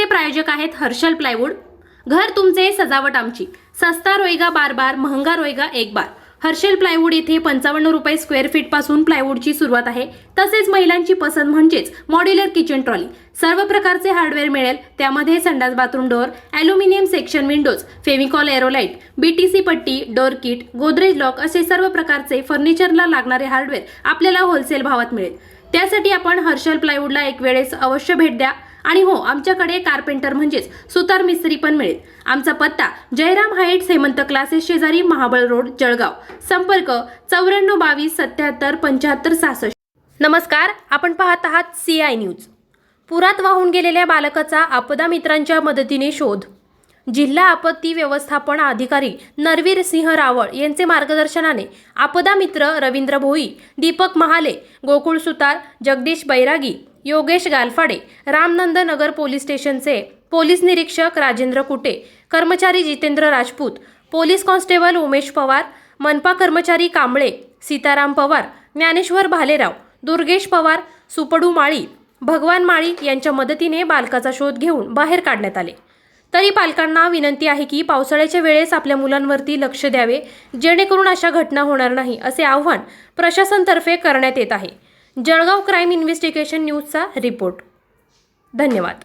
माहितीचे प्रायोजक आहेत हर्षल प्लायवूड. घर तुमचे सजावट आमची. सस्ता रोयगा बार बार महंगा रोयगा एक बार. हर्षल प्लायवूड येथे पंचावन्न रुपये स्क्वेअर फीटपासून प्लायवूडची सुरुवात आहे. तसेच महिलांची पसंत म्हणजेच मॉड्युलर किचन ट्रॉली सर्व प्रकारचे हार्डवेअर मिळेल. त्यामध्ये संडास bathroom door aluminium section windows Fevicol T BTC पट्टी डोअर किट गोदरेज लॉक असे सर्व प्रकारचे फर्निचरला लागणारे हार्डवेअर आपल्याला होलसेल भावात मिळेल. त्यासाठी आपण हर्षल प्लायवूडला एक वेळेस अवश्य भेट द्या. आणि हो आमच्याकडे कार्पेंटर म्हणजेच सुतार मिस्त्री पण मिळेल. आमचा पत्ता जयराम हाईट्स हेमंत क्लासेस शेजारी महाबळ रोड जळगाव. संपर्क चौऱ्याण्णव बावीस सत्याहत्तर पंच्याहत्तर सहासष्ट. नमस्कार आपण पाहत आहात सी आय न्यूज पुरात वाहून गेलेल्या बालकाचा आपदा मित्रांच्या मदतीने शोध. जिल्हा आपत्ती व्यवस्थापन अधिकारी नरवीर सिंह रावळ यांचे मार्गदर्शनाने आपदा मित्र रवींद्र भोई दीपक महाले गोकुळ सुतार जगदीश बैरागी योगेश गालफाडे रामनंद नगर पोलीस स्टेशनचे पोलीस निरीक्षक राजेंद्र कुटे कर्मचारी जितेंद्र राजपूत पोलीस कॉन्स्टेबल उमेश पवार मनपा कर्मचारी कांबळे सीताराम पवार ज्ञानेश्वर भालेराव दुर्गेश पवार सुपडू माळी भगवान माळी यांच्या मदतीने बालकाचा शोध घेऊन बाहेर काढण्यात आले. तरी पालकांना विनंती आहे की पावसाळ्याच्या वेळेस आपल्या मुलांवरती लक्ष द्यावे जेणेकरून अशा घटना होणार नाही असे आव्हान प्रशासनतर्फे करण्यात येत आहे. जळगाव क्राईम इन्व्हेस्टिगेशन न्यूजचा रिपोर्ट. धन्यवाद.